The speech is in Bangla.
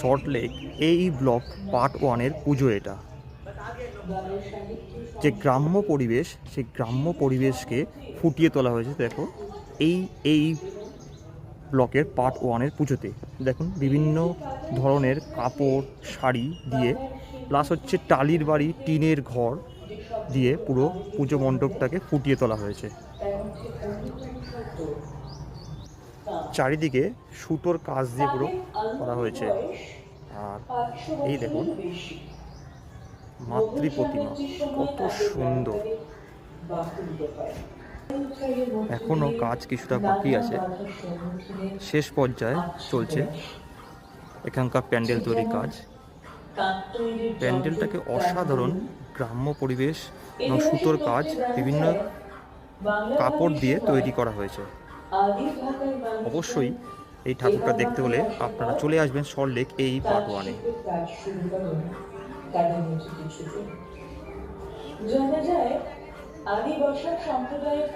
সল্ট লেক, এই ব্লক পার্ট ওয়ানের পুজো এটা। যে গ্রাম্য পরিবেশ, সেই গ্রাম্য পরিবেশকে ফুটিয়ে তোলা হয়েছে, দেখো, এই এই ব্লকের পার্ট ওয়ানের পুজোতে। দেখুন, বিভিন্ন ধরনের কাপড়, শাড়ি দিয়ে, প্লাস হচ্ছে টালির বাড়ি, টিনের ঘর দিয়ে পুরো পুজো মণ্ডপটাকে ফুটিয়ে তোলা হয়েছে। চারিদিকে সুতোর কাজ দিয়ে পুরো করা হয়েছে। আর এই দেখুন, মাতৃ প্রতিমা, কত সুন্দর। এখনও কাজ কিছুটা বাকি আছে। শেষ পর্যায়ে চলছে এখানকার প্যান্ডেল তৈরির কাজ। প্যান্ডেলটাকে অসাধারণ গ্রাম্য পরিবেশ এবং সুতোর কাজ, বিভিন্ন কাপড় দিয়ে তৈরি করা হয়েছে। অবশ্যই এই ঠাকুরটা দেখতে হলে আপনারা চলে আসবেন সল্টলেক এই পার্ট ওয়ানে জানা যায় আদি বর্ষার সম্প্রদায়ের